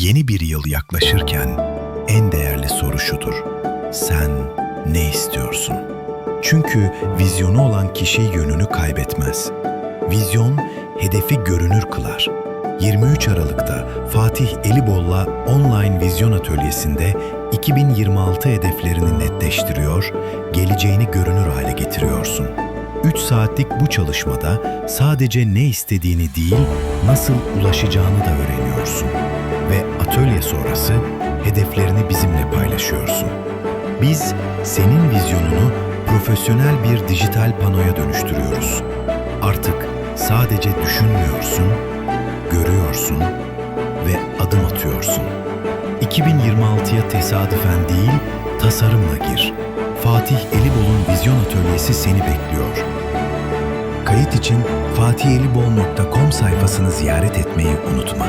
Yeni bir yıl yaklaşırken en değerli soru şudur. Sen ne istiyorsun? Çünkü vizyonu olan kişi yönünü kaybetmez. Vizyon hedefi görünür kılar. 23 Aralık'ta Fatih Elibol'la online vizyon atölyesinde 2026 hedeflerini netleştiriyor, geleceğini görünür hale getiriyorsun. 3 saatlik bu çalışmada sadece ne istediğini değil, nasıl ulaşacağını da öğreniyorsun. Ve atölye sonrası hedeflerini bizimle paylaşıyorsun. Biz senin vizyonunu profesyonel bir dijital panoya dönüştürüyoruz. Artık sadece düşünmüyorsun, görüyorsun ve adım atıyorsun. 2026'ya tesadüfen değil, tasarımla gir. Fatih Elibol'un Vizyon Atölyesi seni bekliyor. Kayıt için fatihelibolcom sayfasını ziyaret etmeyi unutma.